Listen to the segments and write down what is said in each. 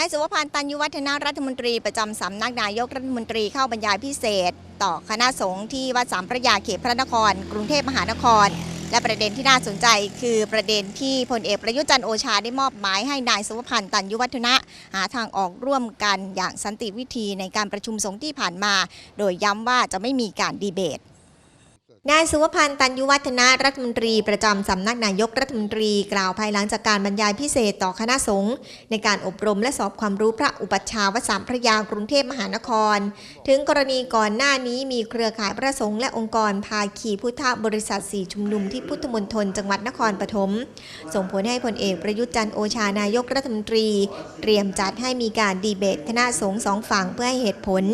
นายสุวพันธ์ตันยุวัฒนารัฐมนตรีประจำสำนักนายกรัฐมนตรีเข้าบรรยายพิเศษ ต่อคณะสงฆ์ที่วัดสามพระยาเขตพระนคร กรุงเทพมหานคร และประเด็นที่น่าสนใจคือประเด็นที่พลเอกประยุจันโอชาได้มอบหมายให้นายสุวพันธ์ตันยุวัฒนะ หาทางออกร่วมกันอย่างสันติวิธีในการประชุมสงฆ์ที่ผ่านมา โดยย้ำว่าจะไม่มีการดีเบต นายสุวพันธ์ตันยุวัฒนะรัฐมนตรีประจำสำนักนายกรัฐมนตรีกล่าวภายหลังจากการบรรยายพิเศษต่อคณะสงฆ์ในการอบรมและสอบความรู้พระอุปัชฌาย์วัดสามพระยากรุงเทพมหานคร ถึงกรณีก่อนหน้านี้มีเครือข่ายพระสงฆ์และองค์กรภาคีพุทธบริษัทสี่ชุมนุมที่พุทธมณฑลจังหวัดนครปฐมส่งผลให้พลเอกประยุทธ์จันโอชานายกรัฐมนตรี เตรียมจัดให้มีการดีเบตคณะสงฆ์สองฝั่งเพื่อให้เหตุผล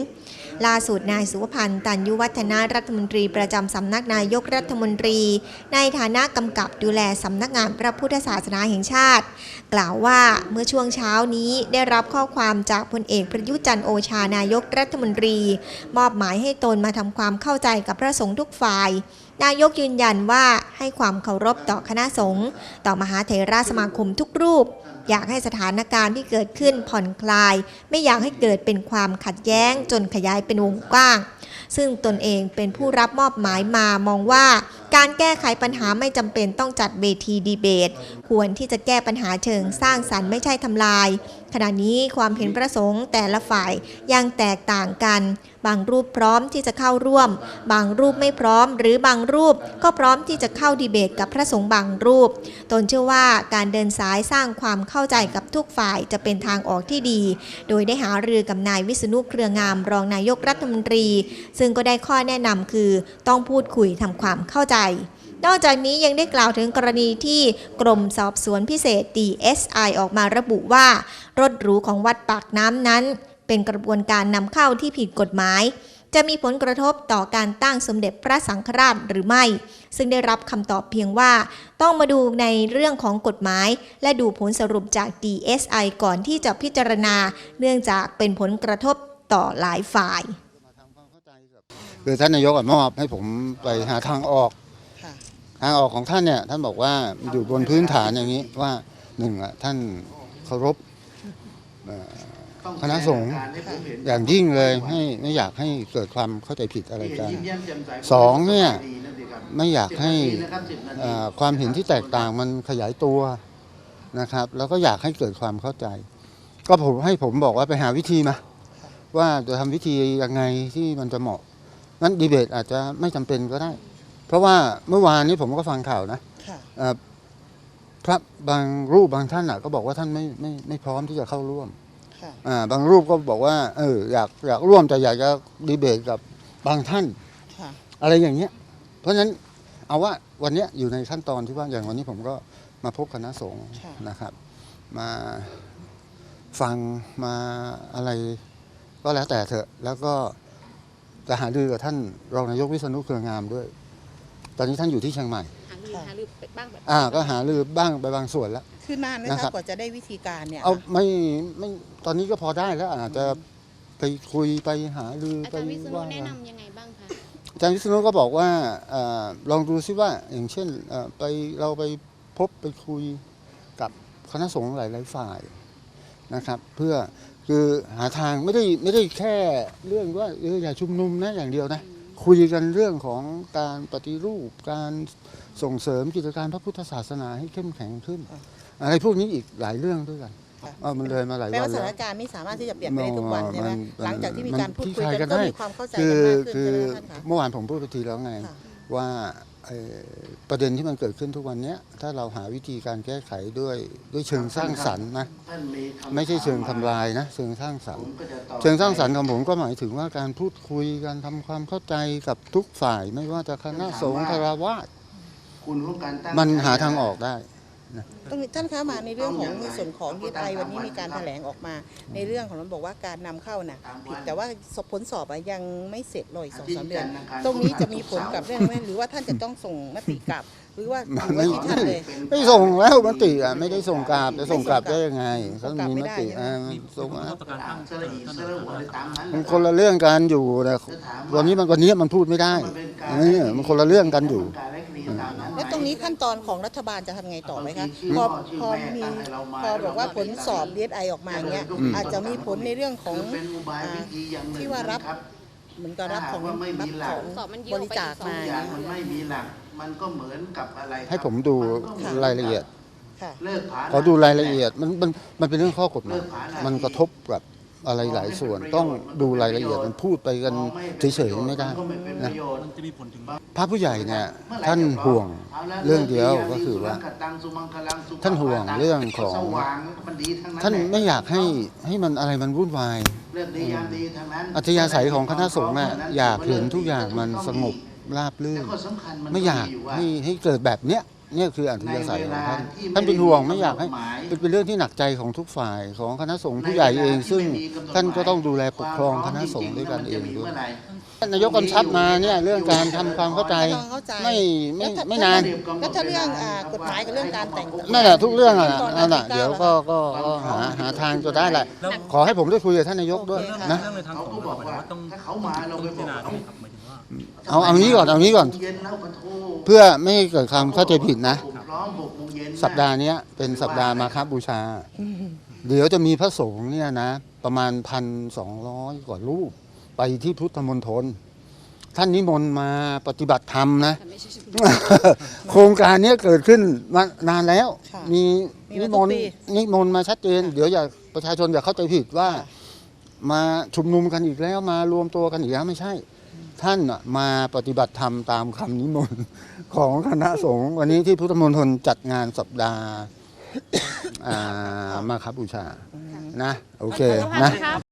ล่าสุดนายสุวพันธ์ตันยุวัฒนารัฐมนตรีประจำสำนักนายกรัฐมนตรี ในฐานะกำกับดูแลสำนักงานพระพุทธศาสนาแห่งชาติ กล่าวว่าเมื่อช่วงเช้านี้ได้รับข้อความจากพลเอกประยุจันโอชานายกรัฐมนตรี มอบหมายให้ตนมาทำความเข้าใจกับพระสงฆ์ทุกฝ่าย นายกยืนยันว่าให้ความเคารพต่อคณะสงฆ์ต่อมหาเถรสมาคมทุกรูป อยากให้สถานการณ์ที่เกิดขึ้นผ่อนคลาย ไม่อยากให้เกิดเป็นความขัดแย้งจนขยายเป็นวงกว้าง ซึ่งตนเองเป็นผู้รับมอบหมายมามองว่า การแก้ไขปัญหาไม่จำเป็นต้องจัดเวทีดีเบต ควรที่จะแก้ปัญหาเชิงสร้างสรรค์ไม่ใช่ทำลาย ขณะนี้ความเห็นประสงค์แต่ละฝ่ายยังแตกต่างกัน บางรูปพร้อมที่จะเข้าร่วม บางรูปไม่พร้อม หรือบางรูปก็พร้อมที่จะเข้าดีเบตกับพระสงฆ์บางรูป ตนเชื่อว่าการเดินสายสร้างความเข้าใจกับทุกฝ่ายจะเป็นทางออกที่ดี โดยได้หารือกับนายวิษณุเครืองามรองนายกรัฐมนตรี ซึ่งก็ได้ข้อแนะนำคือต้องพูดคุยทำความเข้าใจนอกจากนี้ยังได้กล่าวถึงกรณีที่กรมสอบสวนพิเศษ DSI ออกมาระบุว่า รถหรูของวัดปากน้ำนั้น เป็นกระบวนการนำเข้าที่ผิดกฎหมาย จะมีผลกระทบต่อการตั้งสมเด็จพระสังฆราชหรือไม่ ซึ่งได้รับคำตอบเพียงว่า ต้องมาดูในเรื่องของกฎหมาย และดูผลสรุปจาก DSI ก่อนที่จะพิจารณา เนื่องจากเป็นผลกระทบต่อหลายฝ่ายคือท่านนายกมอบให้ผมไปหาทางออกางออกของท่านเนี่ยท่านบอกว่าอยู่บนพื้นฐานอย่างนี้ว่าหนึ่งอะท่านเคารพคณะสงฆ์อย่างยิ่งเลยให้ไม่อยากให้เกิดความเข้าใจผิดอะไรกันสองเนี่ยไม่อยากให้ความเห็นที่แตกต่างมันขยายตัวนะครับ แล้วก็อยากให้เกิดความเข้าใจ ก็ผมให้ผมบอกว่าไปหาวิธีมาว่าจะทำวิธียังไงที่มันจะเหมาะนั้นดีเบตอาจจะไม่จำเป็นก็ได้ ราะว่าเมื่อวานนี้ผมก็ฟังข่าวนะค่ะ เอ่อพระบางรูปบางท่านอะก็บอกว่าท่านไม่ไม่ไม่พร้อมที่จะเข้าร่วมค่ะ อ่าบางรูปก็บอกว่าเอออยากอยากร่วมแต่อยากจะดีเบตกับบางท่าน ค่ะ อะไรอย่างเงี้ย เพราะฉะนั้นเอาว่าวันเนี้ยอยู่ในขั้นตอนที่ว่าอย่างวันนี้ผมก็มาพบคณะสงฆ์ค่ะ นะครับ มาฟังมาอะไรก็แล้วแต่เถอะ แล้วก็จะหารือกับท่านรองนายกวิษณุเครืองามด้วย ตอนนี้ท่านอยู่ที่เชียงใหม่หารือหารือไปบ้างแบบอ่าก็หารือบ้างไปบางส่วนแล้ว คือนานไหมนะครัคะบ กว่าจะได้วิธีการเนี่ยเอาไม่ไม่ตอนนี้ก็พอได้แล้วอาจจะไปคุยไปหารืออาไปจารย์วิษณุว่าแนะนำยังไงบ้างคะอาจารย์วิษณุก็บอกว่าเออลองดูซิว่าอย่างเช่นเอ่อไปเราไปพบไปคุยกับคณะสงฆ์หลายๆฝ่ายนะครับ เพื่อคือหาทางไม่ได้ไม่ได้แค่เรื่องว่าเอออย่าชุมนุมนะอย่างเดียวนะ คุยกันเรื่องของการปฏิรูปการส่งเสริมกิจการพระพุทธศาสนาให้เข้มแข็งขึ้น อะไรพวกนี้อีกหลายเรื่องด้วยกันค่ะเออมันเลยมาหลายแปลวัว่านสแล้ถาวนการณ์ไม่สามารถที่จะเปลี่ยนไปได้ทุกวันใช่ไหมมันหลังจากที่มีการพูดมันคุยคลี่คลายกักันนก็ได้มีความเข้าใจคืกันอมากขึ้นคือใช่ไหมท่านคะเมื่อวานผมพูดไปทีแล้วไงค่ะว่าเอ่อ ประเด็นที่มันเกิดขึ้นทุกวันเนี้ยถ้าเราหาวิธีการแก้ไขด้วยด้วยเชิงสร้างสรรค์นะไม่ใช่เชิงทำลายนะเชิงสร้างสรรค์ เชิงสร้างสรรค์ของผมก็หมายถึงว่าการพูดคุยการทำความเข้าใจกับทุกฝ่าย ไม่ว่าจะคณะสงฆ์คารวาสคุณของการตั้งมันหาทางออกได้ ตรงนี้ท่านคะมาในเรื่องของในส่วนของดีไอวันนี้มีการแถลงออกมา ในเรื่องของมันบอกว่าการนำเข้าน่ะผิดแต่ว่าผลสอบอะยังไม่เสร็จเลยสองสามเดือน ตรงนี้จะมีผลกับเรื่องไหมหรือว่าท่านจะต้องส่งมติกลับ หรือว่าหรือว่าที่ท่านเลย ไม่ส่งแล้วมติอะไม่ได้ส่งกลับจะส่งกลับได้ยังไงส่เขางกลับมีไม่มได้ติใช่ไหมอ่าส่งมาประการตั้งสระอีสระหัวเลยตามนั้นมันคนละเรื่องกันอยู่แต่วันนี้มันวันนี้มันพูดไม่ได้นี่มันคนละเรื่องกันอยู่ นั้นแล้วตรงนี้ขั้นตอนของรัฐบาลจะทำไงต่อไหมคะพอพอมีพอบอกว่าผลสอบดีไอออกมาเงี้ยอาจจะมีผลในเรื่องของเป็นอุบายวิธีอย่างหนึ่งที่ว่ารับนะครับเหมือนกับรับของถ้าหากว่าไม่มีรับหลัขกองสอบมันยืบดออกริไปจาคอีกสอง มาทุกอย่างมันไม่มีหลัก มันก็เหมือนกับอะไรครับให้ผมดูค่ะรายละเอียด ค่ะ เลิกผา ขอดูรายละเอียดมันมันมันเป็นเรื่องข้อกฎหมายมันกระทบกับอะไรหลายส่วน ต้องดูรายละเอียดมันพูดไปกันเฉยๆไม่ได้ก็ไม่เป็นปนะระโยชน์ มันจะมีผลถึง พระผู้ใหญ่เนี่ยท่านห่วงเรื่องเดียวก็คือว่า ท่านห่วงเรื่องของท่านไม่อยากให้ให้มันอะไรมันวุ่นวายอัธยาศัยของคณะสงฆ์น่ะอยากเห็นทุกอย่างมันสงบราบรื่นข้อสำคัญมันไม่อยากนี่ให้ให้เกิดแบบเนี้ยเนี่ยคืออัธยาศัยของท่านท่านเป็นห่วงไม่อยากให้เป็นเรื่องที่หนักใจของทุกฝ่ายของคณะสงฆ์ผู้ใหญ่เอง ซึ่งท่านก็ต้องดูแลปกครองคณะสงฆ์ด้วยกันเองด้วย ท่านนายกกำชับมาเนี่ยเรื่องการทำความเข้าใจความเข้าใจ ไม่ไม่แล้วถ้ไม่นานแล้วถ้าเรื่องอ่ากฎหมายกับเรื่องการแต่งนั่นแหละทุกเรื่องอะขั้นตนั่นแหละที่เดี๋ยวก้าก็แล้วก็ก็หาหาทางจะได้แหละแล้วขอให้ผมได้คุยกับท่านนายกด้วยโอเคค่ะนะ เรื่องในทางเขาสงก็ฆ์บอกว่าต้องถ้าเขามาเราไปพิบอจารกณาเขา ด้วยครับหมายถึงว่า เอาเอางี้ก่อนเอางี้ก่อน เย็นแล้วปะโทเพื่อไม่ให้เกิดความเข้าใจผิดนะ ผมพร้อมหกโมงเย็นนะสัปดาห์เนี้ยเป็นสัปดาห์มาคบูชา เดี๋ยวจะมีพระสงฆ์เนี่ยนะ ประมาณพันสองร้อยกว่ารูป ไปที่พุทธมณฑลท่านนิมนต์มาปฏิบัติธรรมนะแต่ไม่ใช่ชุดโครงการเนี้ยเกิดขึ้นมานานแล้วค่ะมีมีนิมามทุกนต์ปีนิมนต์มาชัดเจน เดี๋ยวอย่าประชาชนอย่าเข้าใจผิดว่า มาชุมนุมกันอีกแล้วมารวมตัวกันอีกแล้วไม่ใช่ ท่านน่ะมาปฏิบัติธรรมตามคำนิมนต์ของคณะสงฆ์วันนี้ที่พุทธมณฑลจัดงานสัปดาห์อ่ามาคบูชานะ โอเคนะครับ